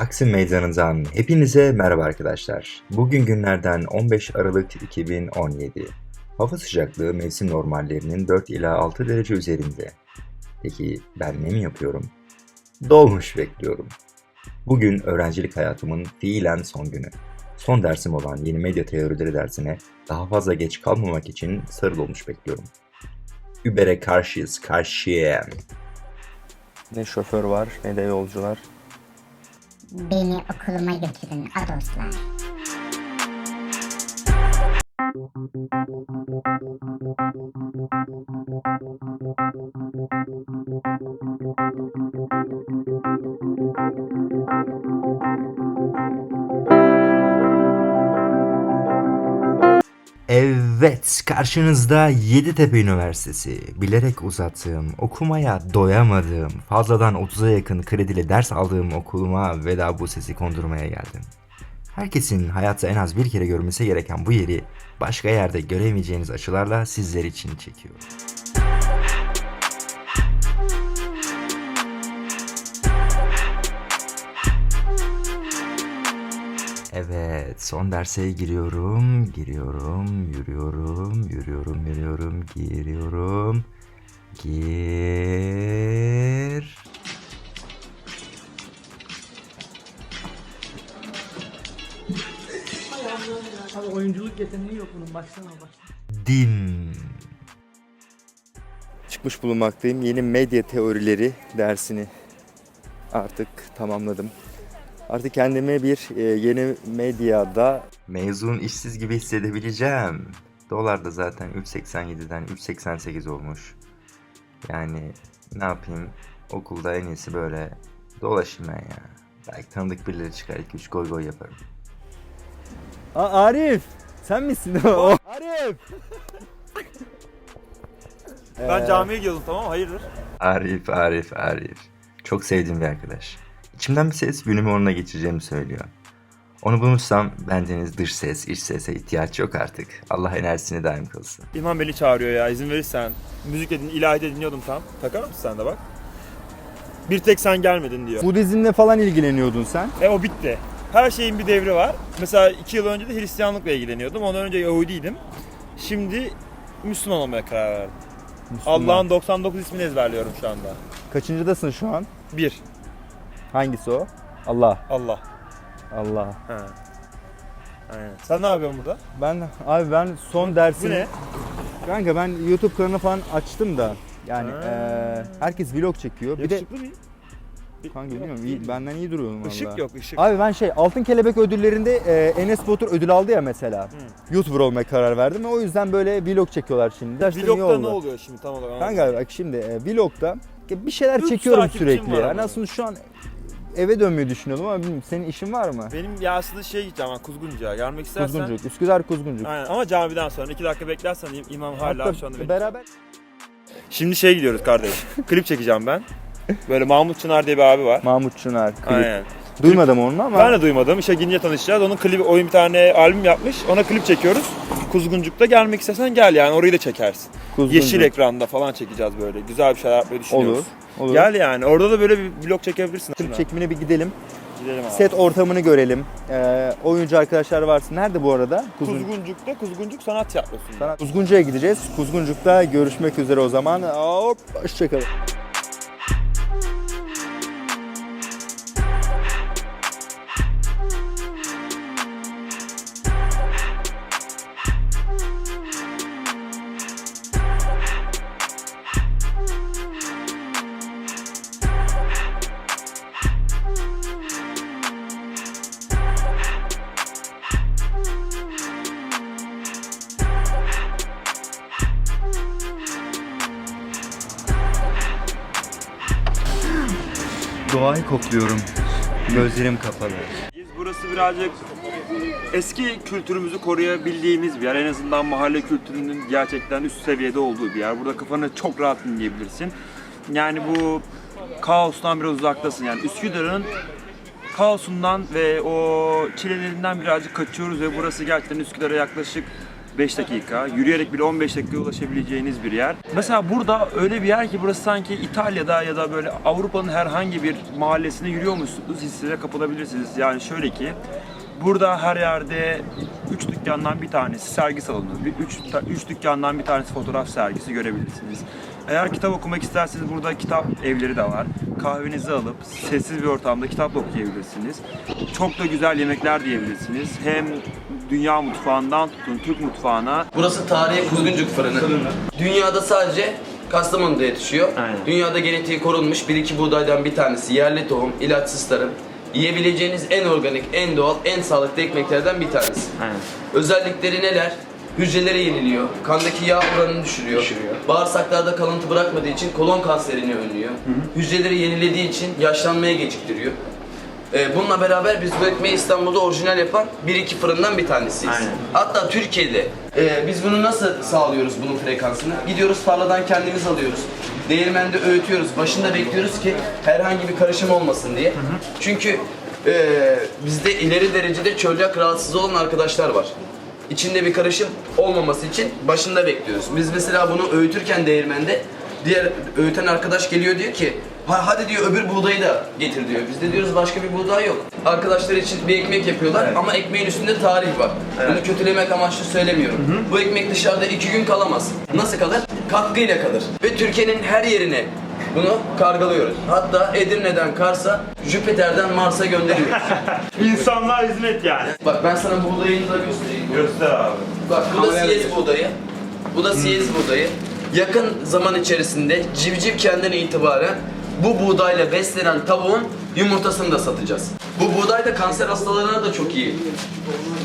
Taksim Meydanı'ndan hepinize merhaba arkadaşlar. Bugün günlerden 15 Aralık 2017. Hava sıcaklığı mevsim normallerinin 4 ila 6 derece üzerinde. Peki ben ne mi yapıyorum? Dolmuş bekliyorum. Bugün öğrencilik hayatımın fiilen son günü. Son dersim olan yeni medya teorileri dersine daha fazla geç kalmamak için sarı dolmuş bekliyorum. Uber'e karşıyız, karşıya. Ne şoför var ne de yolcular. Beni okuluma götürün adoslar. Evet, karşınızda Yeditepe Üniversitesi. Bilerek uzattığım, okumaya doyamadığım, fazladan 30'a yakın krediyle ders aldığım okuluma veda bu sesi kondurmaya geldim. Herkesin hayatta en az bir kere görmesi gereken bu yeri başka yerde göremeyeceğiniz açılarla sizler için çekiyorum. Evet, son derse giriyorum, giriyorum, yürüyorum, yürüyorum, yürüyorum, giriyorum. Gir. Abi oyunculuk yeteneği yok bunun baştan al baştan. Dim. Çıkmış bulunmaktayım. Yeni medya teorileri dersini artık tamamladım. Artık kendimi bir e, yeni medyada Mezun işsiz gibi hissedebileceğim. Dolar da zaten 3.87'den 3.88 olmuş. Yani ne yapayım? Okulda en iyisi böyle dolaşayım ben ya. Belki tanıdık birileri çıkar 2-3 goy goy yaparım. Aa, Arif! Sen misin o? Arif! Ben camiye gidiyordum tamam mı? Hayırdır? Arif, Arif, Arif. Çok sevdiğim bir arkadaş. İçimden bir ses günümü onunla geçireceğimi söylüyor. Onu bulursam bendeniz dış ses, iç sese ihtiyaç yok artık. Allah enerjisini daim kılsın. İlhan beni çağırıyor ya izin verirsen. Müzik dedin, ilahi de dinliyordum tam. Takar mısın sen de bak? Bir tek sen gelmedin diyor. Budizmle falan ilgileniyordun sen. E o bitti. Her şeyin bir devri var. Mesela iki yıl önce de Hristiyanlıkla ilgileniyordum. Ondan önce Yahudiydim. Şimdi Müslüman olmaya karar verdim. Müslüman. Allah'ın 99 ismini ezberliyorum şu anda. Kaçıncıdasın şu an? Bir. Hangisi o? Allah. Allah. Allah. He. Aynen. Sen ne yapıyorsun burada? Ben abi ben son dersimi... Bu ne? Kanka ben YouTube kanalı falan açtım da. Yani Ha. eee, herkes vlog çekiyor. Bir de Yakışıklı bir- kanka yok, bilmiyorum değil. iyi, benden iyi duruyorum valla. Işık yok ışık. Abi ben şey Altın Kelebek ödüllerinde e, Enes Batur ödül aldı ya mesela. YouTuber olmaya karar verdim ve o yüzden böyle vlog çekiyorlar şimdi. Gerçekten iyi Vlogda oldu. ne oluyor şimdi tam olarak? Kanka bak şimdi e, vlogda bir şeyler Üç çekiyorum takipçim sürekli. var Yani aslında şu an eve dönmeyi düşünüyordum ama bilmiyorum senin işin var mı? Benim ya aslında şey gideceğim ben Kuzguncu'ya gelmek istersen. Kuzguncuk, Üsküdar Kuzguncuk. Aynen ama camiden sonra iki dakika beklersen im- imam hala Hatta şu anda benim. beraber Şimdi şey gidiyoruz kardeş. Klip çekeceğim ben. Böyle Mahmut Çınar diye bir abi var. Mahmut Çınar klip. Aynen. Duymadım onu ama Ben de duymadım. İşte gidince tanışacağız. Onun klibi, oyun bir tane albüm yapmış. Ona klip çekiyoruz. Kuzguncuk'ta gelmek istersen gel yani orayı da çekersin. Kuzguncuk. Yeşil ekranda falan çekeceğiz böyle. Güzel bir şeyler yapmayı düşünüyoruz. Olur. Olur. Gel yani. Orada da böyle bir vlog çekebilirsin. Klip çekimine bir gidelim. Gidelim abi. Set ortamını görelim. Ee, oyuncu arkadaşlar varsın. Nerede bu arada? Kuzgun- Kuzguncuk'ta Kuzguncuk Sanat Tiyatrosu'nda. Sana- Kuzguncu'ya gideceğiz. Kuzguncuk'ta görüşmek üzere o zaman. Hop, hoşçakalın. Doğayı kokluyorum. Gözlerim kapalı. Biz burası birazcık eski kültürümüzü koruyabildiğimiz bir yer. En azından mahalle kültürünün gerçekten üst seviyede olduğu bir yer. Burada kafanı çok rahat dinleyebilirsin. Yani bu kaostan biraz uzaktasın. Yani Üsküdar'ın kaosundan ve o çilelerinden birazcık kaçıyoruz ve burası gerçekten Üsküdar'a yaklaşık 5 dakika, yürüyerek bile 15 dakikaya ulaşabileceğiniz bir yer. Mesela burada öyle bir yer ki burası sanki İtalya'da ya da böyle Avrupa'nın herhangi bir mahallesinde yürüyormuşsunuz hissine kapılabilirsiniz. Yani şöyle ki Burada her yerde 3 dükkandan bir tanesi sergi salonu, 3 üç dükkandan bir tanesi fotoğraf sergisi görebilirsiniz. Eğer kitap okumak isterseniz burada kitap evleri de var. Kahvenizi alıp sessiz bir ortamda kitap okuyabilirsiniz. Çok da güzel yemekler de yiyebilirsiniz. Hem dünya mutfağından tutun Türk mutfağına Burası tarihi kuzguncuk fırını. Dünyada sadece Kastamonu'da yetişiyor. Aynen. Dünyada genetiği korunmuş bir iki buğdaydan bir tanesi. Yerli tohum, ilaçsız tarım. Yiyebileceğiniz en organik, en doğal, en sağlıklı ekmeklerden bir tanesi. Aynen. Özellikleri neler? Hücreleri yeniliyor, kandaki yağ oranını düşürüyor, bağırsaklarda kalıntı bırakmadığı için kolon kanserini önlüyor, hücreleri yenilediği için yaşlanmaya geciktiriyor. Ee, bununla beraber biz bu ekmeği İstanbul'da orijinal yapan bir iki fırından bir tanesiyiz. Aynen. Hatta Türkiye'de e, biz bunu nasıl sağlıyoruz bunun frekansını? Gidiyoruz tarladan kendimiz alıyoruz. Değirmende öğütüyoruz. Başında bekliyoruz ki herhangi bir karışım olmasın diye. Çünkü e, bizde ileri derecede çölyak rahatsız olan arkadaşlar var. İçinde bir karışım olmaması için başında bekliyoruz. Biz mesela bunu öğütürken değirmende diğer öğüten arkadaş geliyor diyor ki "Ha- hadi diyor öbür buğdayı da getir diyor. Biz de diyoruz başka bir buğday yok. Arkadaşlar için bir ekmek yapıyorlar ama ekmeğin üstünde tarih var. Bunu kötülemek amaçlı söylemiyorum. Bu ekmek dışarıda iki gün kalamaz. Nasıl kalır? Katkıyla kalır. Ve Türkiye'nin her yerine bunu kargalıyoruz. Hatta Edirne'den Kars'a, Jüpiter'den Mars'a gönderiyoruz. İnsanlar hizmet yani. Bak ben sana buğdayını da göstereyim. Göster abi. Bak bu da siyez buğdayı. Bu da siyez buğdayı. Yakın zaman içerisinde civcivkenden itibaren bu buğdayla beslenen tavuğun yumurtasını da satacağız. Bu buğday da kanser hastalarına da çok iyi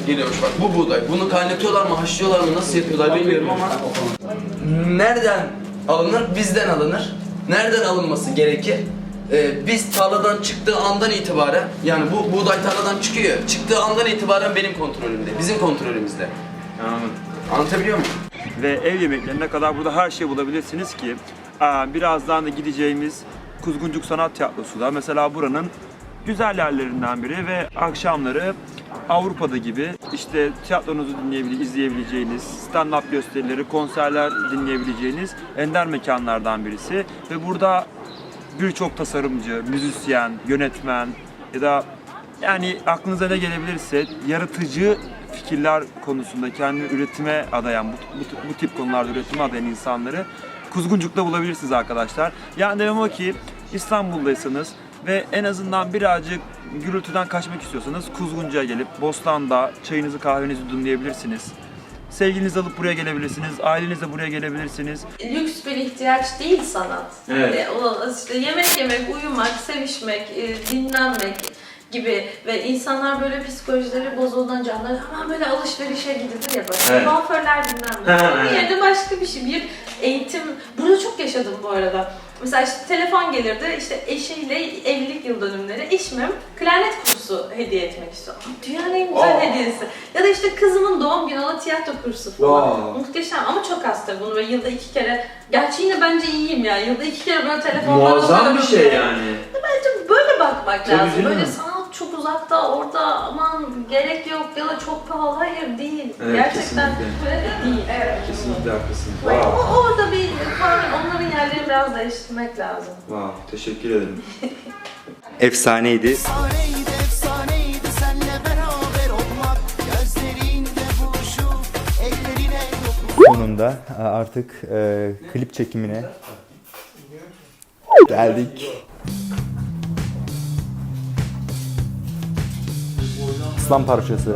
geliyormuş bak bu buğday. Bunu kaynatıyorlar mı, haşlıyorlar mı, nasıl yapıyorlar bilmiyorum ama nereden alınır? Bizden alınır. Nereden alınması gerekir? Ee, biz tarladan çıktığı andan itibaren yani bu buğday tarladan çıkıyor. Çıktığı andan itibaren benim kontrolümde, bizim kontrolümüzde. Anladım. Anlatabiliyor muyum? ve ev yemeklerine kadar burada her şeyi bulabilirsiniz ki birazdan da gideceğimiz Kuzguncuk Sanat Tiyatrosu da. Mesela buranın güzel yerlerinden biri ve akşamları Avrupa'da gibi işte tiyatronuzu dinleyebileceğiniz, izleyebileceğiniz, stand-up gösterileri, konserler dinleyebileceğiniz ender mekanlardan birisi. Ve burada birçok tasarımcı, müzisyen, yönetmen ya da yani aklınıza ne gelebilirse yaratıcı fikirler konusunda kendini üretime adayan, bu, bu, bu tip konularda üretime adayan insanları Kuzguncuk'ta bulabilirsiniz arkadaşlar. Yani demem o ki İstanbul'daysanız ve en azından birazcık gürültüden kaçmak istiyorsanız Kuzguncuk'a gelip Bostan'da çayınızı kahvenizi yudumlayabilirsiniz. Sevgilinizi alıp buraya gelebilirsiniz, ailenizle buraya gelebilirsiniz. lüks bir ihtiyaç değil sanat. Evet. Yani o işte yemek yemek, uyumak, sevişmek, e, dinlenmek gibi ve insanlar böyle psikolojileri bozulduğundan canları hemen böyle alışverişe gidilir ya böyle. Evet. Kuaförler bilmem ne. Onun yerine başka bir şey, bir eğitim. Burada çok yaşadım bu arada. Mesela işte telefon gelirdi, işte eşiyle evlilik yıl dönümleri, eşimim klarnet kursu hediye etmek istiyor. Dünyanın en güzel hediyesi. Ya da işte kızımın doğum günü ona tiyatro kursu falan. Muhteşem ama çok az tabii bunu böyle yılda iki kere. Gerçi yine bence iyiyim ya. Yılda iki kere böyle telefonlar alıyorum. yani. Bence böyle bakmak lazım. canım. Böyle çok uzakta, orada aman gerek yok ya da çok pahalı. Hayır değil. Evet, Gerçekten kesinlikle. değil. Evet. Kesinlikle haklısınız. O, orada bir onların yerlerini biraz değiştirmek lazım. Wow, teşekkür ederim. Efsaneydi. Efsaneydi Sonunda e, artık e, klip çekimine geldik. Aslan parçası